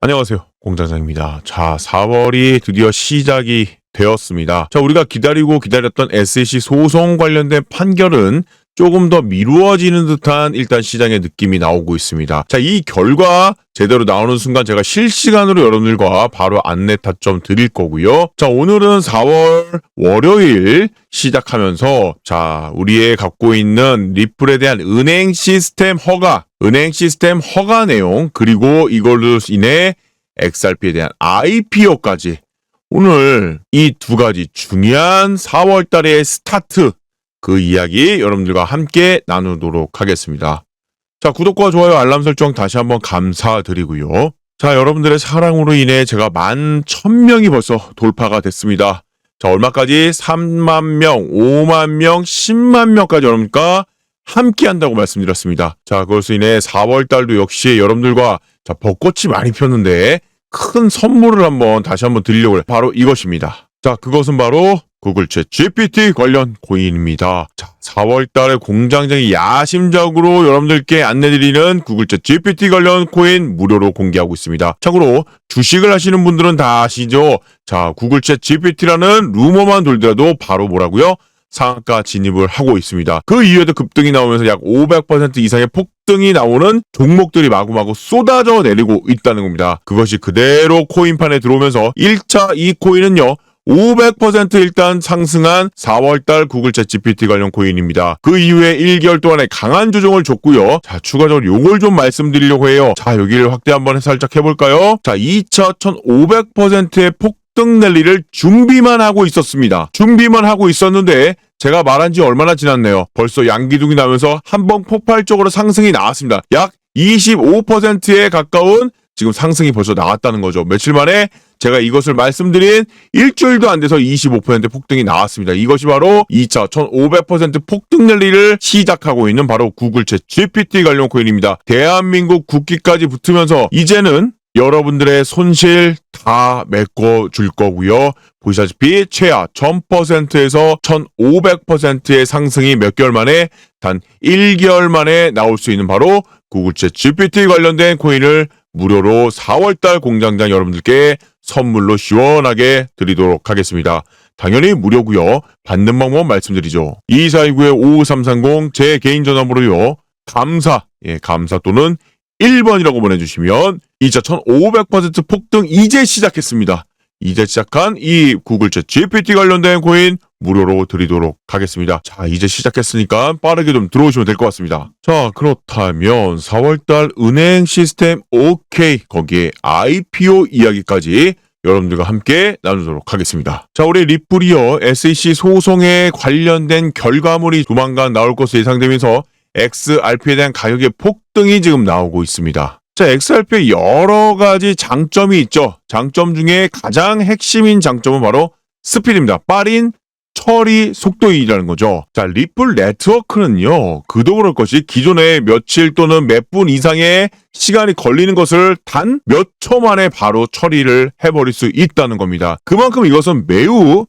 안녕하세요. 공장장입니다. 자, 4월이 드디어 시작이 되었습니다. 자, 우리가 기다리고 기다렸던 SEC 소송 관련된 판결은 조금 더 미루어지는 듯한 일단 시장의 느낌이 나오고 있습니다. 자, 이 결과 제대로 나오는 순간 제가 실시간으로 여러분들과 바로 안내 타점 드릴 거고요. 자, 오늘은 4월 월요일 시작하면서 자, 우리의 갖고 있는 리플에 대한 은행 시스템 허가, 은행 시스템 허가 내용, 그리고 이걸로 인해 XRP에 대한 IPO까지 오늘 이 두 가지 중요한 4월 달의 스타트 그 이야기 여러분들과 함께 나누도록 하겠습니다. 자, 구독과 좋아요, 알람 설정 다시 한번 감사드리고요. 자, 여러분들의 사랑으로 인해 제가 만 1000명이 벌써 돌파가 됐습니다. 자, 얼마까지? 3만 명, 5만 명, 10만 명까지 여러분과 함께 한다고 말씀드렸습니다. 자, 그것으로 인해 4월 달도 역시 여러분들과 자, 벚꽃이 많이 폈는데 큰 선물을 한번 다시 한번 드리려고 해요. 바로 이것입니다. 자, 그것은 바로 구글 챗 GPT 관련 코인입니다. 자, 4월 달에 공장장이 야심작으로 여러분들께 안내드리는 구글 챗 GPT 관련 코인 무료로 공개하고 있습니다. 참고로 주식을 하시는 분들은 다 아시죠? 자, 구글 챗 GPT라는 루머만 돌더라도 바로 뭐라고요? 상한가 진입을 하고 있습니다. 그 이후에도 급등이 나오면서 약 500% 이상의 폭등이 나오는 종목들이 마구마구 쏟아져 내리고 있다는 겁니다. 그것이 그대로 코인판에 들어오면서 1차 이 코인은요. 500% 일단 상승한 4월달 구글 챗 GPT 관련 코인입니다. 그 이후에 1개월 동안에 강한 조정을 줬고요. 자, 추가적으로 요걸 좀 말씀드리려고 해요. 자, 여기를 확대 한번 살짝 해볼까요? 자, 2차 1500%의 폭 등 랠리를 준비만 하고 있었습니다. 준비만 하고 있었는데 제가 말한 지 얼마나 지났네요. 벌써 양기둥이 나면서 한 번 폭발적으로 상승이 나왔습니다. 약 25%에 가까운 지금 상승이 벌써 나왔다는 거죠. 며칠 만에 제가 이것을 말씀드린 일주일도 안 돼서 25% 폭등이 나왔습니다. 이것이 바로 2차 1500% 폭등 랠리를 시작하고 있는 바로 구글 챗 GPT 관련 코인입니다. 대한민국 국기까지 붙으면서 이제는 여러분들의 손실 다 메꿔 줄 거고요. 보시다시피 최하 1000%에서 1500%의 상승이 몇 개월 만에 단 1개월 만에 나올 수 있는 바로 구글 챗 GPT 관련된 코인을 무료로 4월달 공장장 여러분들께 선물로 시원하게 드리도록 하겠습니다. 당연히 무료고요. 받는 방법 말씀드리죠. 2429-55330 제 개인 전화번호요. 감사, 예, 감사 또는 1번이라고 보내주시면 2차 1500% 폭등 이제 시작했습니다. 이제 시작한 이 구글 챗 GPT 관련된 코인 무료로 드리도록 하겠습니다. 자, 이제 시작했으니까 빠르게 좀 들어오시면 될 것 같습니다. 자, 그렇다면 4월달 은행 시스템 OK 거기에 IPO 이야기까지 여러분들과 함께 나누도록 하겠습니다. 자, 우리 리플이요 SEC 소송에 관련된 결과물이 조만간 나올 것으로 예상되면서 XRP에 대한 가격의 폭등이 지금 나오고 있습니다. 자, XRP의 여러 가지 장점이 있죠. 장점 중에 가장 핵심인 장점은 바로 스피드입니다. 빠른 처리 속도이라는 거죠. 자, 리플 네트워크는요, 그도 그럴 것이 기존에 며칠 또는 몇 분 이상의 시간이 걸리는 것을 단 몇 초 만에 바로 처리를 해버릴 수 있다는 겁니다. 그만큼 이것은 매우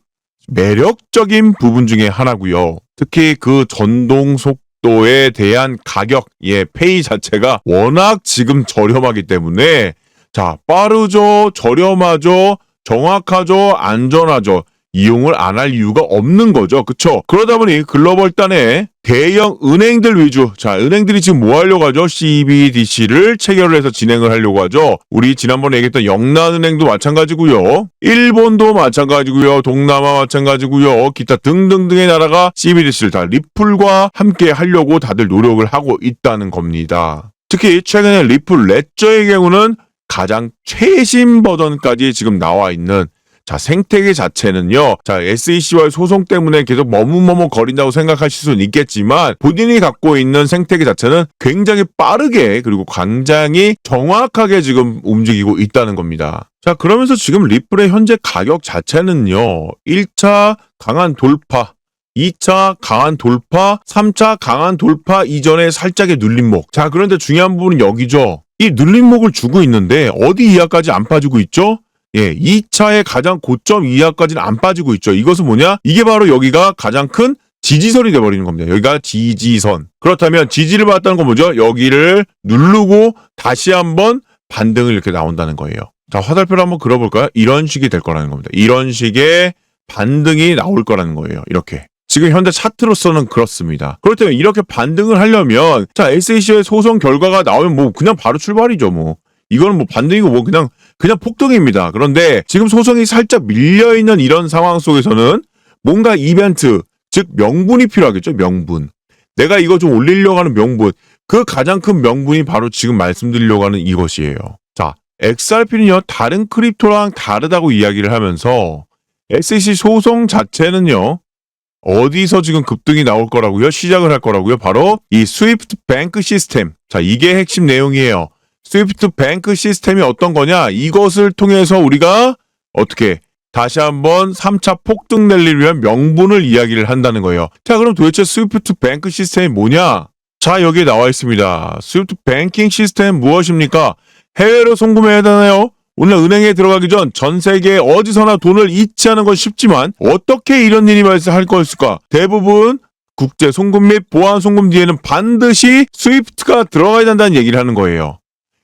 매력적인 부분 중에 하나고요. 특히 그 전동 속도 에 대한 가격, 예, 페이 자체가 워낙 지금 저렴하기 때문에 자, 빠르죠, 저렴하죠, 정확하죠, 안전하죠. 이용을 안 할 이유가 없는 거죠. 그쵸? 그러다 보니 글로벌 단의 대형 은행들 위주. 자, 은행들이 지금 뭐 하려고 하죠? CBDC를 체결을 해서 진행을 하려고 하죠. 우리 지난번에 얘기했던 영란은행도 마찬가지고요. 일본도 마찬가지고요. 동남아 마찬가지고요. 기타 등등등의 나라가 CBDC를 다 리플과 함께 하려고 다들 노력을 하고 있다는 겁니다. 특히 최근에 리플 레저의 경우는 가장 최신 버전까지 지금 나와 있는 자, 생태계 자체는요, 자, SEC와의 소송 때문에 계속 머뭇머뭇 거린다고 생각하실 수는 있겠지만, 본인이 갖고 있는 생태계 자체는 굉장히 빠르게, 그리고 굉장히 정확하게 지금 움직이고 있다는 겁니다. 자, 그러면서 지금 리플의 현재 가격 자체는요, 1차 강한 돌파, 2차 강한 돌파, 3차 강한 돌파 이전에 살짝의 눌림목. 자, 그런데 중요한 부분은 여기죠. 이 눌림목을 주고 있는데, 어디 이하까지 안 빠지고 있죠? 예, 2차의 가장 고점 이하까지는 안 빠지고 있죠. 이것은 뭐냐? 이게 바로 여기가 가장 큰 지지선이 돼버리는 겁니다. 여기가 지지선. 그렇다면 지지를 받았다는 건 뭐죠? 여기를 누르고 다시 한번 반등을 이렇게 나온다는 거예요. 자, 화살표를 한번 그려볼까요? 이런 식이 될 거라는 겁니다. 이런 식의 반등이 나올 거라는 거예요. 이렇게. 지금 현재 차트로서는 그렇습니다. 그렇다면 이렇게 반등을 하려면 자 SAC의 소송 결과가 나오면 뭐 그냥 바로 출발이죠 뭐 이거는 뭐 반등이고 뭐 그냥 그냥 폭등입니다. 그런데 지금 소송이 살짝 밀려 있는 이런 상황 속에서는 뭔가 이벤트 즉 명분이 필요하겠죠 명분 내가 이거 좀 올리려고 하는 명분 그 가장 큰 명분이 바로 지금 말씀드리려고 하는 이것이에요. 자 XRP는요 다른 크립토랑 다르다고 이야기를 하면서 SEC 소송 자체는요 어디서 지금 급등이 나올 거라고요? 시작을 할 거라고요? 바로 이 스위프트 뱅크 시스템. 자, 이게 핵심 내용이에요. 스위프트 뱅크 시스템이 어떤 거냐? 이것을 통해서 우리가 어떻게 다시 한번 3차 폭등 랠리를 위한 명분을 이야기를 한다는 거예요. 자, 그럼 도대체 스위프트 뱅크 시스템이 뭐냐? 자, 여기에 나와 있습니다. 스위프트 뱅킹 시스템 무엇입니까? 해외로 송금해야 되나요? 오늘 은행에 들어가기 전 전 세계 어디서나 돈을 이체하는 건 쉽지만 어떻게 이런 일이 발생할 것일까? 대부분 국제 송금 및 보안 송금 뒤에는 반드시 스위프트가 들어가야 된다는 얘기를 하는 거예요.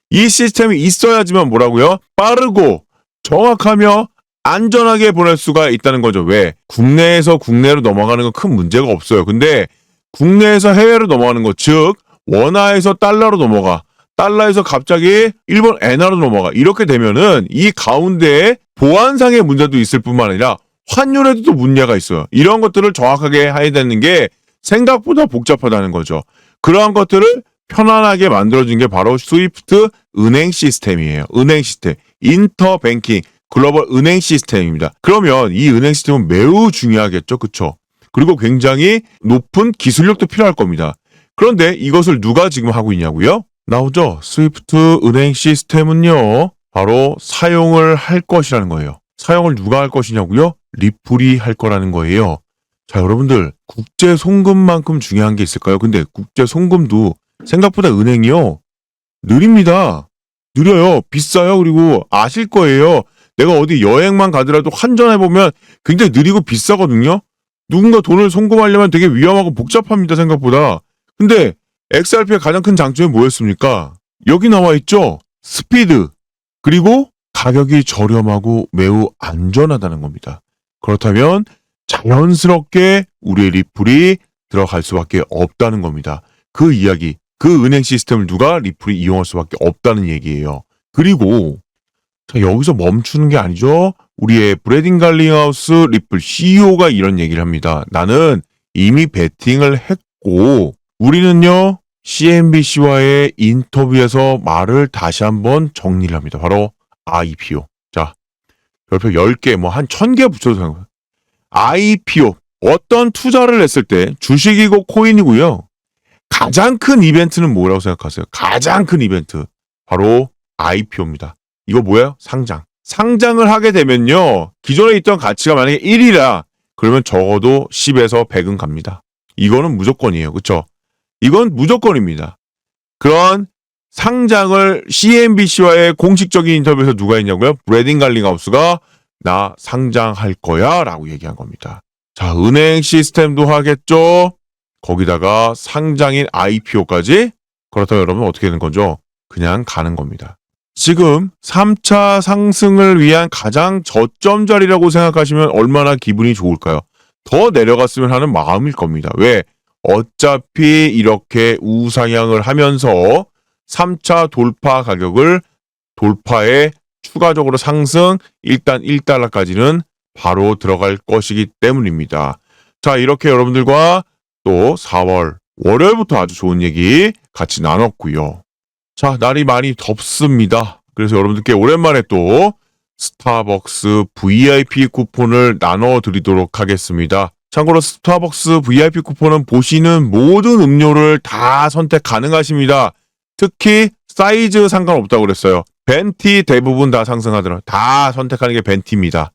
이 시스템이 있어야지만 뭐라고요? 빠르고 정확하며 안전하게 보낼 수가 있다는 거죠. 왜? 국내에서 국내로 넘어가는 건 큰 문제가 없어요. 근데 국내에서 해외로 넘어가는 것, 즉 원화에서 달러로 넘어가. 달러에서 갑자기 일본 엔화로 넘어가. 이렇게 되면은 이 가운데에 보안상의 문제도 있을 뿐만 아니라 환율에도 또 문제가 있어요. 이런 것들을 정확하게 해야 되는 게 생각보다 복잡하다는 거죠. 그러한 것들을 편안하게 만들어준 게 바로 스위프트 은행 시스템이에요. 은행 시스템. 인터뱅킹 글로벌 은행 시스템입니다. 그러면 이 은행 시스템은 매우 중요하겠죠. 그쵸? 그리고 굉장히 높은 기술력도 필요할 겁니다. 그런데 이것을 누가 지금 하고 있냐고요? 나오죠. 스위프트 은행 시스템은요. 바로 사용을 할 것이라는 거예요. 사용을 누가 할 것이냐고요? 리플이 할 거라는 거예요. 자, 여러분들 국제 송금만큼 중요한 게 있을까요? 근데 국제 송금도 생각보다 은행이요. 느립니다. 느려요. 비싸요. 그리고 아실 거예요. 내가 어디 여행만 가더라도 환전해 보면 굉장히 느리고 비싸거든요. 누군가 돈을 송금하려면 되게 위험하고 복잡합니다. 생각보다. 근데 XRP의 가장 큰 장점이 뭐였습니까? 여기 나와 있죠. 스피드 그리고 가격이 저렴하고 매우 안전하다는 겁니다. 그렇다면 자연스럽게 우리의 리플이 들어갈 수밖에 없다는 겁니다. 그 이야기, 그 은행 시스템을 누가 리플이 이용할 수밖에 없다는 얘기예요. 그리고 자, 여기서 멈추는 게 아니죠. 우리의 브레딩 갈링하우스 리플 CEO가 이런 얘기를 합니다. 나는 이미 베팅을 했고 우리는요 CNBC와의 인터뷰에서 말을 다시 한번 정리를 합니다. 바로 IPO. 자, 별표 10개, 뭐 한 1000개 붙여도 거예요. IPO. 어떤 투자를 했을 때 주식이고 코인이고요. 가장 큰 이벤트는 뭐라고 생각하세요? 가장 큰 이벤트. 바로 IPO입니다. 이거 뭐예요? 상장. 상장을 하게 되면요. 기존에 있던 가치가 만약에 1이라 그러면 적어도 10에서 100은 갑니다. 이거는 무조건이에요. 그쵸? 이건 무조건입니다. 그런 상장을 CNBC와의 공식적인 인터뷰에서 누가 했냐고요? 브래딩 갈링하우스가 나 상장할 거야 라고 얘기한 겁니다. 자, 은행 시스템도 하겠죠? 거기다가 상장인 IPO까지? 그렇다면 여러분 어떻게 되는 거죠? 그냥 가는 겁니다. 지금 3차 상승을 위한 가장 저점 자리라고 생각하시면 얼마나 기분이 좋을까요? 더 내려갔으면 하는 마음일 겁니다. 왜? 어차피 이렇게 우상향을 하면서 3차 돌파 가격을 돌파해 추가적으로 상승 일단 1달러까지는 바로 들어갈 것이기 때문입니다. 자, 이렇게 여러분들과 또 4월 월요일부터 아주 좋은 얘기 같이 나눴고요. 자, 날이 많이 덥습니다. 그래서 여러분들께 오랜만에 또 스타벅스 VIP 쿠폰을 나눠 드리도록 하겠습니다. 참고로 스타벅스 VIP 쿠폰은 보시는 모든 음료를 다 선택 가능하십니다. 특히 사이즈 상관없다고 그랬어요. 벤티 대부분 다 상승하더라. 다 선택하는 게 벤티입니다.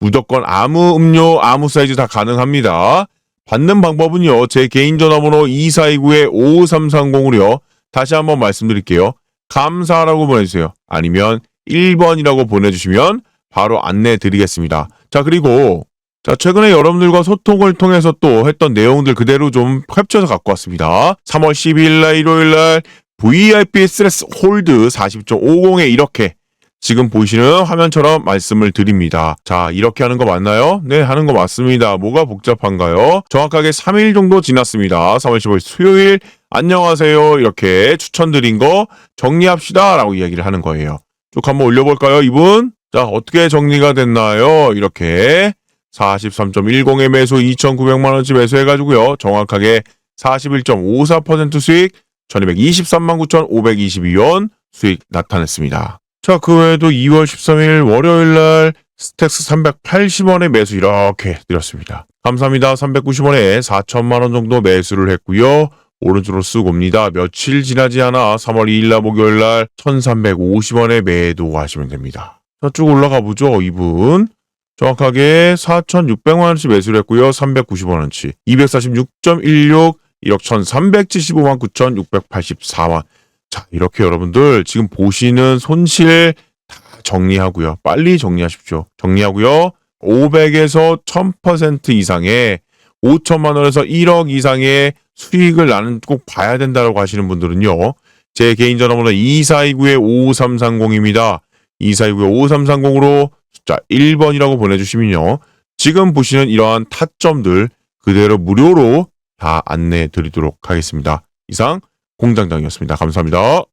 무조건 아무 음료, 아무 사이즈 다 가능합니다. 받는 방법은요. 제 개인 전화번호 2429-5330으로요. 다시 한번 말씀드릴게요. 감사라고 보내주세요. 아니면 1번이라고 보내주시면 바로 안내 드리겠습니다. 자, 그리고 자, 최근에 여러분들과 소통을 통해서 또 했던 내용들 그대로 좀 캡쳐서 갖고 왔습니다. 3월 12일 날 일요일 날 VIP 스트레스 홀드 40.50에 이렇게 지금 보시는 화면처럼 말씀을 드립니다. 자, 이렇게 하는 거 맞나요? 네, 하는 거 맞습니다. 뭐가 복잡한가요? 정확하게 3일 정도 지났습니다. 3월 15일 수요일 안녕하세요. 이렇게 추천드린 거 정리합시다. 라고 이야기를 하는 거예요. 쭉 한번 올려볼까요, 이분? 자, 어떻게 정리가 됐나요? 이렇게 43.10의 매수 2,900만원치 매수해가지고요. 정확하게 41.54% 수익 1223만 9,522원 수익 나타냈습니다. 자, 그 외에도 2월 13일 월요일 날 스택스 380원의 매수 이렇게 드렸습니다. 감사합니다. 390원에 4천만 원 정도 매수를 했고요. 오른쪽으로 쓱 옵니다. 며칠 지나지 않아 3월 2일 날 목요일 날 1350원에 매도하시면 됩니다. 자, 쭉 올라가 보죠. 이분. 정확하게 4,600만 원치 매수를 했고요. 390원어치. 246.16 1억 1,375만 9,684원. 자, 이렇게 여러분들 지금 보시는 손실 다 정리하고요. 빨리 정리하십시오. 정리하고요. 500에서 1000% 이상의 5천만 원에서 1억 이상의 수익을 나는 꼭 봐야 된다고 하시는 분들은요. 제 개인 전화번호 2429-5330입니다. 2429-5330으로 숫자 1번이라고 보내주시면요. 지금 보시는 이러한 타점들 그대로 무료로 다 안내해 드리도록 하겠습니다. 이상 공장장이었습니다. 감사합니다.